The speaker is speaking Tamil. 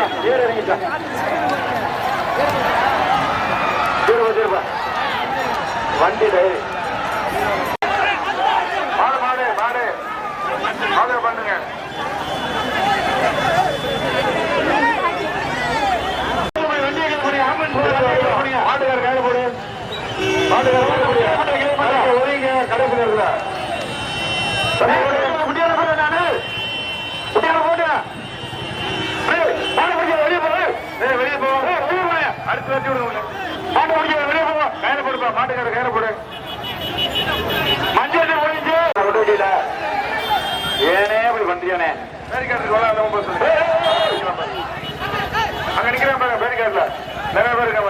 இறங்கிட்டான் ஏறு இறங்கிட்டான் திரும்ப திரும்ப வண்டி டயரு மாடு மாடு மாடு மாடு பண்ணுங்க மாட்டுக்கார கையில போடு மாட்டுக்கார கையில போடு மாட்டுக்கார ஒரீங்க கடைசியில் இருக்குதா குட்டியால போடு நானு குட்டியால போடு அடுத்து வச்சு விடுங்க மாட்டு பிடிக்க வெளியே போ கையில போடுப்பா மாட்டுக்கார கையில போடு மஞ்சள் போயிடுச்சு விட்டு விட்டீல ஏனே அப்படி பண்றியானே? பேரிக்காட்டுக்கு வர அந்த ஒன்பது சொல்லு. அங்க நிக்கிறேன் பாருங்க பேரிக்காட்டுல நிறைய பேர் இருக்காங்க.